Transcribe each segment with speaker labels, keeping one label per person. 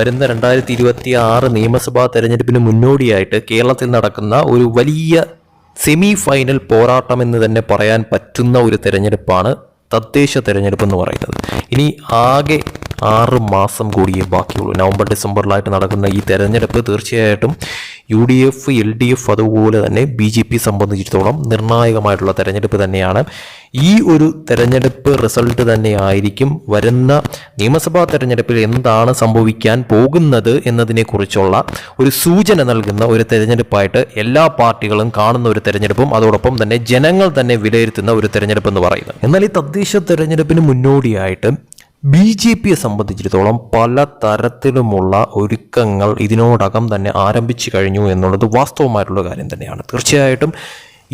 Speaker 1: വരുന്ന രണ്ടായിരത്തി ഇരുപത്തി ആറ് നിയമസഭാ തെരഞ്ഞെടുപ്പിന് മുന്നോടിയായിട്ട് കേരളത്തിൽ നടക്കുന്ന ഒരു വലിയ സെമി ഫൈനൽ പോരാട്ടം എന്ന് തന്നെ പറയാൻ പറ്റുന്ന ഒരു തെരഞ്ഞെടുപ്പാണ് തദ്ദേശ തെരഞ്ഞെടുപ്പ് എന്ന് പറയുന്നത് ഇനി ആകെ ആറ് മാസം കൂടിയേ ബാക്കിയുള്ളൂ നവംബർ ഡിസംബറിലായിട്ട് നടക്കുന്ന ഈ തെരഞ്ഞെടുപ്പ് തീർച്ചയായിട്ടും U D F L D F അതുപോലെ തന്നെ ബി ജെ പി സംബന്ധിച്ചിടത്തോളം നിർണായകമായിട്ടുള്ള തെരഞ്ഞെടുപ്പ് തന്നെയാണ് ഈ ഒരു തെരഞ്ഞെടുപ്പ് റിസൾട്ട് തന്നെയായിരിക്കും വരുന്ന നിയമസഭാ തെരഞ്ഞെടുപ്പിൽ എന്താണ് സംഭവിക്കാൻ പോകുന്നത് എന്നതിനെക്കുറിച്ചുള്ള ഒരു സൂചന നൽകുന്ന ഒരു തെരഞ്ഞെടുപ്പായിട്ട് എല്ലാ പാർട്ടികളും കാണുന്ന ഒരു തെരഞ്ഞെടുപ്പും അതോടൊപ്പം തന്നെ ജനങ്ങൾ തന്നെ വിലയിരുത്തുന്ന ഒരു തെരഞ്ഞെടുപ്പ് എന്ന് പറയുന്നത് എന്നാൽ ഈ തദ്ദേശ തെരഞ്ഞെടുപ്പിന് മുന്നോടിയായിട്ട് ബി ജെ പിയെ സംബന്ധിച്ചിടത്തോളം പല തരത്തിലുമുള്ള ഒരുക്കങ്ങൾ ഇതിനോടകം തന്നെ ആരംഭിച്ചു കഴിഞ്ഞു എന്നുള്ളത് വാസ്തവമായിട്ടുള്ള കാര്യം തന്നെയാണ് തീർച്ചയായിട്ടും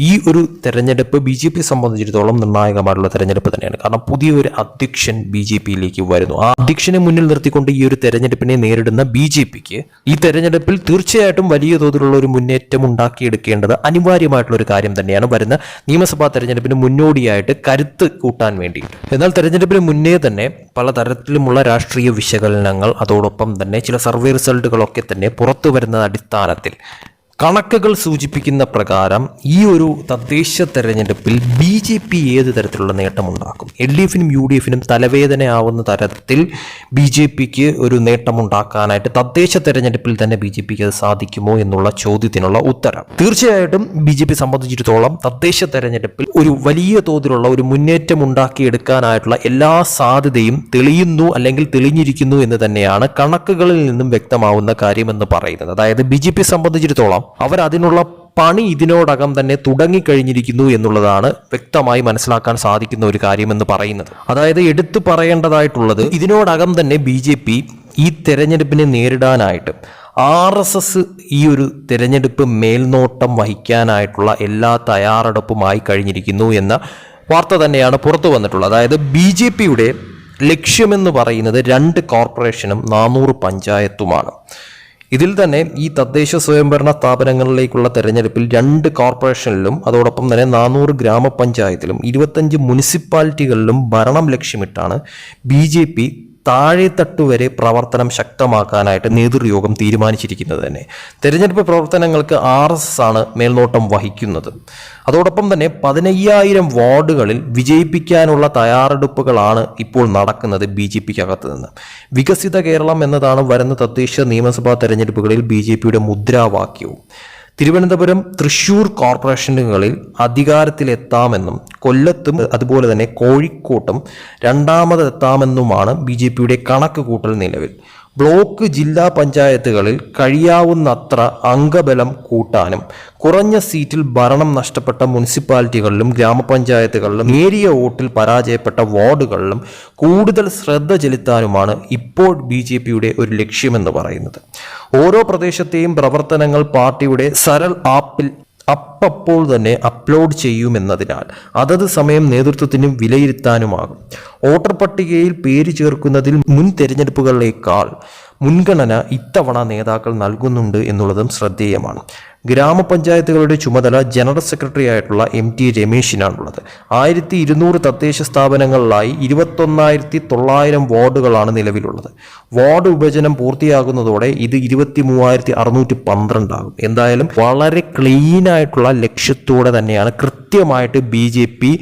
Speaker 1: ഈ ഒരു തെരഞ്ഞെടുപ്പ് ബി ജെ പി സംബന്ധിച്ചിടത്തോളം നിർണായകമായിട്ടുള്ള തെരഞ്ഞെടുപ്പ് തന്നെയാണ് കാരണം പുതിയൊരു അധ്യക്ഷൻ ബി ജെ പിയിലേക്ക് വരുന്നു ആ അധ്യക്ഷനെ മുന്നിൽ നിർത്തിക്കൊണ്ട് ഈ ഒരു തെരഞ്ഞെടുപ്പിനെ നേരിടുന്ന ബി ജെ പിക്ക് ഈ തെരഞ്ഞെടുപ്പിൽ തീർച്ചയായിട്ടും വലിയ തോതിലുള്ള ഒരു മുന്നേറ്റം ഉണ്ടാക്കിയെടുക്കേണ്ടത് അനിവാര്യമായിട്ടുള്ള ഒരു കാര്യം തന്നെയാണ് വരുന്ന നിയമസഭാ തെരഞ്ഞെടുപ്പിന് മുന്നോടിയായിട്ട് കരുത്ത് കൂട്ടാൻ വേണ്ടി എന്നാൽ തെരഞ്ഞെടുപ്പിന് മുന്നേ തന്നെ പലതരത്തിലുമുള്ള രാഷ്ട്രീയ വിശകലനങ്ങൾ അതോടൊപ്പം തന്നെ ചില സർവേ റിസൾട്ടുകളൊക്കെ തന്നെ പുറത്തു വരുന്ന അടിസ്ഥാനത്തിൽ കണക്കുകൾ സൂചിപ്പിക്കുന്ന പ്രകാരം ഈ ഒരു തദ്ദേശ തെരഞ്ഞെടുപ്പിൽ ബി ജെ പി ഏത് തരത്തിലുള്ള നേട്ടമുണ്ടാക്കും എൽ ഡി എഫിനും യു ഡി എഫിനും തലവേദനയാവുന്ന തരത്തിൽ ബി ജെ പിക്ക് ഒരു നേട്ടമുണ്ടാക്കാനായിട്ട് തദ്ദേശ തെരഞ്ഞെടുപ്പിൽ തന്നെ ബി ജെ പിക്ക് അത് സാധിക്കുമോ എന്നുള്ള ചോദ്യത്തിനുള്ള ഉത്തരം തീർച്ചയായിട്ടും ബി ജെ പി സംബന്ധിച്ചിടത്തോളം തദ്ദേശ തെരഞ്ഞെടുപ്പിൽ ഒരു വലിയ തോതിലുള്ള ഒരു മുന്നേറ്റം ഉണ്ടാക്കിയെടുക്കാനായിട്ടുള്ള എല്ലാ സാധ്യതയും തെളിയുന്നു അല്ലെങ്കിൽ തെളിഞ്ഞിരിക്കുന്നു എന്ന് തന്നെയാണ് കണക്കുകളിൽ നിന്നും വ്യക്തമാവുന്ന കാര്യമെന്ന് പറയുന്നത് അതായത് ബി ജെ പി സംബന്ധിച്ചിടത്തോളം അവരതിനുള്ള പണി ഇതിനോടകം തന്നെ തുടങ്ങിക്കഴിഞ്ഞിരിക്കുന്നു എന്നുള്ളതാണ് വ്യക്തമായി മനസ്സിലാക്കാൻ സാധിക്കുന്ന ഒരു കാര്യമെന്ന് പറയുന്നത് അതായത് എടുത്തു പറയേണ്ടതായിട്ടുള്ളത് ഇതിനോടകം തന്നെ ബി ജെ പി ഈ തെരഞ്ഞെടുപ്പിനെ നേരിടാനായിട്ട് ആർ എസ് എസ് ഈ ഒരു തിരഞ്ഞെടുപ്പ് മേൽനോട്ടം വഹിക്കാനായിട്ടുള്ള എല്ലാ തയ്യാറെടുപ്പുമായി കഴിഞ്ഞിരിക്കുന്നു എന്ന വാർത്ത തന്നെയാണ് പുറത്തു വന്നിട്ടുള്ളത് അതായത് ബി ജെ പിയുടെ ലക്ഷ്യമെന്ന് പറയുന്നത് രണ്ട് കോർപ്പറേഷനും നാനൂറ് പഞ്ചായത്തുമാണ് ഇതിൽ തന്നെ ഈ തദ്ദേശ സ്വയംഭരണ സ്ഥാപനങ്ങളിലേക്കുള്ള തെരഞ്ഞെടുപ്പിൽ രണ്ട് കോർപ്പറേഷനിലും അതോടൊപ്പം തന്നെ നാനൂറ് ഗ്രാമപഞ്ചായത്തിലും ഇരുപത്തഞ്ച് മുനിസിപ്പാലിറ്റികളിലും ഭരണം ലക്ഷ്യമിട്ടാണ് ബി ജെ പി താഴെത്തട്ട് വരെ പ്രവർത്തനം ശക്തമാക്കാനായിട്ട് നേതൃയോഗം തീരുമാനിച്ചിരിക്കുന്നത് തന്നെ തെരഞ്ഞെടുപ്പ് പ്രവർത്തനങ്ങൾക്ക് ആർ എസ് എസ് ആണ് മേൽനോട്ടം വഹിക്കുന്നത് അതോടൊപ്പം തന്നെ പതിനയ്യായിരം വാർഡുകളിൽ വിജയിപ്പിക്കാനുള്ള തയ്യാറെടുപ്പുകളാണ് ഇപ്പോൾ നടക്കുന്നത് ബി ജെ പിക്ക് അകത്ത് നിന്ന് വികസിത കേരളം എന്നതാണ് വരുന്ന തദ്ദേശ നിയമസഭാ തെരഞ്ഞെടുപ്പുകളിൽ ബി ജെ പിയുടെ മുദ്രാവാക്യവും തിരുവനന്തപുരം തൃശൂർ കോർപ്പറേഷനുകളിൽ അധികാരത്തിലെത്താമെന്നും കൊല്ലത്തും അതുപോലെ തന്നെ കോഴിക്കോട്ടും രണ്ടാമതെത്താമെന്നുമാണ് ബി ജെ പിയുടെ കണക്ക് കൂട്ടൽ നിലവിൽ ബ്ലോക്ക് ജില്ലാ പഞ്ചായത്തുകളിൽ കഴിയാവുന്നത്ര അംഗബലം കൂട്ടാനും കുറഞ്ഞ സീറ്റിൽ ഭരണം നഷ്ടപ്പെട്ട മുനിസിപ്പാലിറ്റികളിലും ഗ്രാമപഞ്ചായത്തുകളിലും നേരിയ വോട്ടിൽ പരാജയപ്പെട്ട വാർഡുകളിലും കൂടുതൽ ശ്രദ്ധ ചെലുത്താനുമാണ് ഇപ്പോൾ ബി ജെ പിയുടെ ഒരു ലക്ഷ്യമെന്ന് പറയുന്നത് ഓരോ പ്രദേശത്തെയും പ്രവർത്തനങ്ങൾ പാർട്ടിയുടെ സരൾ ആപ്പിൽ അപ്പപ്പോൾ തന്നെ അപ്ലോഡ് ചെയ്യുമെന്നതിനാൽ അതത് സമയം നേതൃത്വത്തിനും വിലയിരുത്താനുമാകും വോട്ടർ പട്ടികയിൽ പേര് ചേർക്കുന്നതിൽ മുൻ തെരഞ്ഞെടുപ്പുകളേക്കാൾ മുൻഗണന ഇത്തവണ നേതാക്കൾ നൽകുന്നുണ്ട് എന്നുള്ളതും ശ്രദ്ധേയമാണ് ഗ്രാമപഞ്ചായത്തുകളുടെ ചുമതല ജനറൽ സെക്രട്ടറി ആയിട്ടുള്ള എം ടി രമേശിനാണുള്ളത് ആയിരത്തി ഇരുന്നൂറ് തദ്ദേശ സ്ഥാപനങ്ങളിലായി ഇരുപത്തൊന്നായിരത്തി തൊള്ളായിരം വാർഡുകളാണ് നിലവിലുള്ളത് വാർഡ് വിഭജനം പൂർത്തിയാകുന്നതോടെ ഇത് ഇരുപത്തി മൂവായിരത്തി അറുന്നൂറ്റി പന്ത്രണ്ടാകും എന്തായാലും വളരെ ക്ലീൻ ആയിട്ടുള്ള ലക്ഷ്യത്തോടെ തന്നെയാണ് കൃത്യമായിട്ട് ബി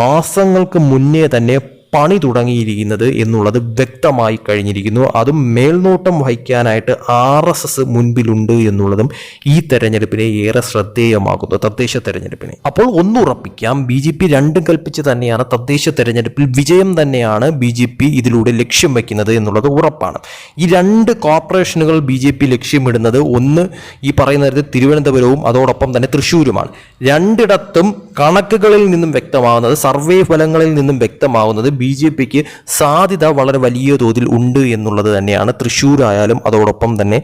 Speaker 1: മാസങ്ങൾക്ക് മുന്നേ തന്നെ പണി തുടങ്ങിയിരിക്കുന്നത് എന്നുള്ളത് വ്യക്തമായി കഴിഞ്ഞിരിക്കുന്നു അതും മേൽനോട്ടം വഹിക്കാനായിട്ട് ആർ എസ് എസ് മുൻപിലുണ്ട് എന്നുള്ളതും ഈ തെരഞ്ഞെടുപ്പിനെ ഏറെ ശ്രദ്ധേയമാകുന്നു തദ്ദേശ തെരഞ്ഞെടുപ്പിനെ അപ്പോൾ ഒന്നുറപ്പിക്കാം ബി ജെ പി രണ്ടും കൽപ്പിച്ച് തന്നെയാണ് തദ്ദേശ തെരഞ്ഞെടുപ്പിൽ വിജയം തന്നെയാണ് ബി ജെ പി ഇതിലൂടെ ലക്ഷ്യം വയ്ക്കുന്നത് എന്നുള്ളത് ഉറപ്പാണ് ഈ രണ്ട് കോർപ്പറേഷനുകൾ ബി ജെ പി ലക്ഷ്യമിടുന്നത് ഒന്ന് ഈ പറയുന്ന നേരത്തെ തിരുവനന്തപുരവും അതോടൊപ്പം തന്നെ തൃശ്ശൂരുമാണ് രണ്ടിടത്തും കണക്കുകളിൽ നിന്നും വ്യക്തമാകുന്നത് സർവേ ഫലങ്ങളിൽ നിന്നും വ്യക്തമാകുന്നത് ബി ജെ പിക്ക് സാധ്യത വളരെ വലിയ തോതിൽ ഉണ്ട് എന്നുള്ളത് തന്നെയാണ് ആയാലും അതോടൊപ്പം തന്നെ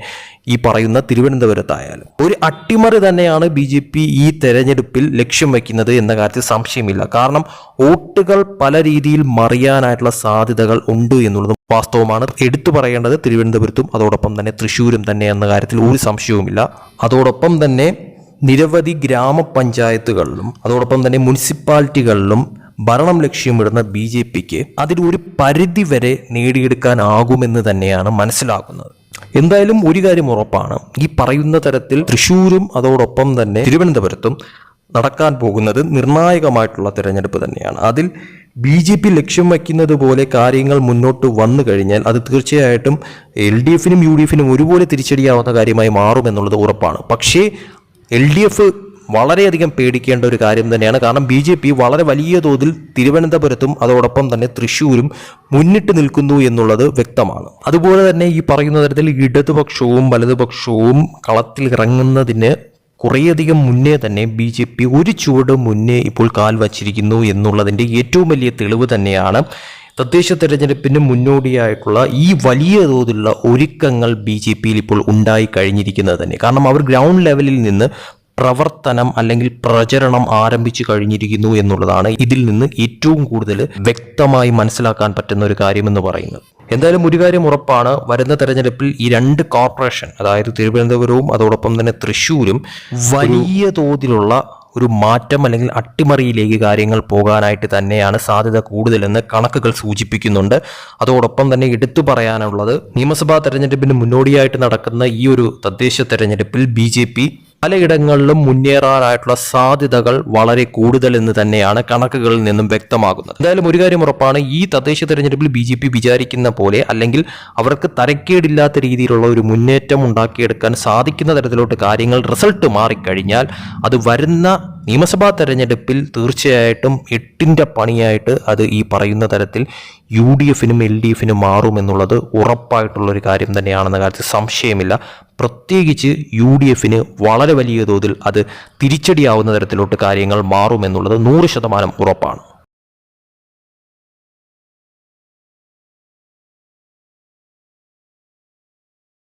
Speaker 1: ഈ പറയുന്ന തിരുവനന്തപുരത്തായാലും ഒരു അട്ടിമറി തന്നെയാണ് ബി ജെ പി ഈ തെരഞ്ഞെടുപ്പിൽ ലക്ഷ്യം വയ്ക്കുന്നത് എന്ന കാര്യത്തിൽ സംശയമില്ല കാരണം വോട്ടുകൾ പല രീതിയിൽ മറിയാനായിട്ടുള്ള സാധ്യതകൾ ഉണ്ട് എന്നുള്ളത് വാസ്തവമാണ് എടുത്തു പറയേണ്ടത് തിരുവനന്തപുരത്തും അതോടൊപ്പം തന്നെ തൃശ്ശൂരും തന്നെ എന്ന കാര്യത്തിൽ ഒരു സംശയവുമില്ല അതോടൊപ്പം തന്നെ നിരവധി ഗ്രാമപഞ്ചായത്തുകളിലും അതോടൊപ്പം തന്നെ മുനിസിപ്പാലിറ്റികളിലും ഭരണം ലക്ഷ്യമിടുന്ന ബി ജെ പിക്ക് അതിൽ ഒരു വരെ നേടിയെടുക്കാനാകുമെന്ന് തന്നെയാണ് മനസ്സിലാക്കുന്നത് എന്തായാലും ഒരു കാര്യം ഉറപ്പാണ് ഈ പറയുന്ന തരത്തിൽ തൃശ്ശൂരും അതോടൊപ്പം തന്നെ തിരുവനന്തപുരത്തും നടക്കാൻ പോകുന്നത് നിർണായകമായിട്ടുള്ള തിരഞ്ഞെടുപ്പ് തന്നെയാണ് അതിൽ ബി ജെ പി ലക്ഷ്യം വയ്ക്കുന്നത് പോലെ കാര്യങ്ങൾ മുന്നോട്ട് വന്നു കഴിഞ്ഞാൽ അത് തീർച്ചയായിട്ടും എൽ ഡി എഫിനും യു ഡി എഫിനും ഒരുപോലെ തിരിച്ചടിയാവുന്ന കാര്യമായി മാറുമെന്നുള്ളത് ഉറപ്പാണ് പക്ഷേ എൽ ഡി എഫ് വളരെയധികം പേടിക്കേണ്ട ഒരു കാര്യം തന്നെയാണ് കാരണം ബി ജെ പി വളരെ വലിയ തോതിൽ തിരുവനന്തപുരത്തും അതോടൊപ്പം തന്നെ തൃശ്ശൂരും മുന്നിട്ട് നിൽക്കുന്നു എന്നുള്ളത് വ്യക്തമാണ് അതുപോലെ തന്നെ ഈ പറയുന്ന തരത്തിൽ ഇടതുപക്ഷവും വലതുപക്ഷവും കളത്തിൽ ഇറങ്ങുന്നതിന് കുറേയധികം മുന്നേ തന്നെ ബി ജെ പി ഒരു ചുവട് മുന്നേ ഇപ്പോൾ കാൽ വച്ചിരിക്കുന്നു എന്നുള്ളതിൻ്റെ ഏറ്റവും വലിയ തെളിവ് തന്നെയാണ് തദ്ദേശ തെരഞ്ഞെടുപ്പിന് മുന്നോടിയായിട്ടുള്ള ഈ വലിയ തോതിലുള്ള ഒരുക്കങ്ങൾ ബി ജെ പിയിൽ ഇപ്പോൾ ഉണ്ടായി കഴിഞ്ഞിരിക്കുന്നത് തന്നെ കാരണം അവർ ഗ്രൗണ്ട് ലെവലിൽ നിന്ന് പ്രവർത്തനം അല്ലെങ്കിൽ പ്രചരണം ആരംഭിച്ചു കഴിഞ്ഞിരിക്കുന്നു എന്നുള്ളതാണ് ഇതിൽ നിന്ന് ഏറ്റവും കൂടുതൽ വ്യക്തമായി മനസ്സിലാക്കാൻ പറ്റുന്ന ഒരു കാര്യമെന്ന് പറയുന്നത് എന്തായാലും ഒരു കാര്യം ഉറപ്പാണ് വരുന്ന തെരഞ്ഞെടുപ്പിൽ ഈ രണ്ട് കോർപ്പറേഷൻ അതായത് തിരുവനന്തപുരവും അതോടൊപ്പം തന്നെ തൃശ്ശൂരും വലിയ തോതിലുള്ള ഒരു മാറ്റം അല്ലെങ്കിൽ അട്ടിമറിയിലേക്ക് കാര്യങ്ങൾ പോകാനായിട്ട് തന്നെയാണ് സാധ്യത കൂടുതലെന്ന് കണക്കുകൾ സൂചിപ്പിക്കുന്നുണ്ട് അതോടൊപ്പം തന്നെ എടുത്തു പറയാനുള്ളത് നിയമസഭാ തെരഞ്ഞെടുപ്പിന് മുന്നോടിയായിട്ട് നടക്കുന്ന ഈ ഒരു തദ്ദേശ തെരഞ്ഞെടുപ്പിൽ ബി പലയിടങ്ങളിലും മുന്നേറാനായിട്ടുള്ള സാധ്യതകൾ വളരെ കൂടുതൽ എന്ന് തന്നെയാണ് കണക്കുകളിൽ നിന്നും വ്യക്തമാകുന്നത് എന്തായാലും ഒരു കാര്യം ഉറപ്പാണ് ഈ തദ്ദേശ തെരഞ്ഞെടുപ്പിൽ ബി ജെ പി വിചാരിക്കുന്ന പോലെ അല്ലെങ്കിൽ അവർക്ക് തരക്കേടില്ലാത്ത രീതിയിലുള്ള ഒരു മുന്നേറ്റം ഉണ്ടാക്കിയെടുക്കാൻ സാധിക്കുന്ന തരത്തിലോട്ട് കാര്യങ്ങൾ റിസൾട്ട് മാറിക്കഴിഞ്ഞാൽ അത് വരുന്ന നിയമസഭാ തെരഞ്ഞെടുപ്പിൽ തീർച്ചയായിട്ടും എട്ടിൻ്റെ പണിയായിട്ട് അത് ഈ പറയുന്ന തരത്തിൽ യു ഡി എഫിനും എൽ ഡി എഫിനും മാറുമെന്നുള്ളത് ഉറപ്പായിട്ടുള്ളൊരു കാര്യം തന്നെയാണെന്ന കാര്യത്തിൽ സംശയമില്ല പ്രത്യേകിച്ച് യു ഡി എഫിന് വളരെ വലിയ തോതിൽ അത് തിരിച്ചടിയാവുന്ന തരത്തിലോട്ട് കാര്യങ്ങൾ മാറുമെന്നുള്ളത് നൂറ് ശതമാനം ഉറപ്പാണ്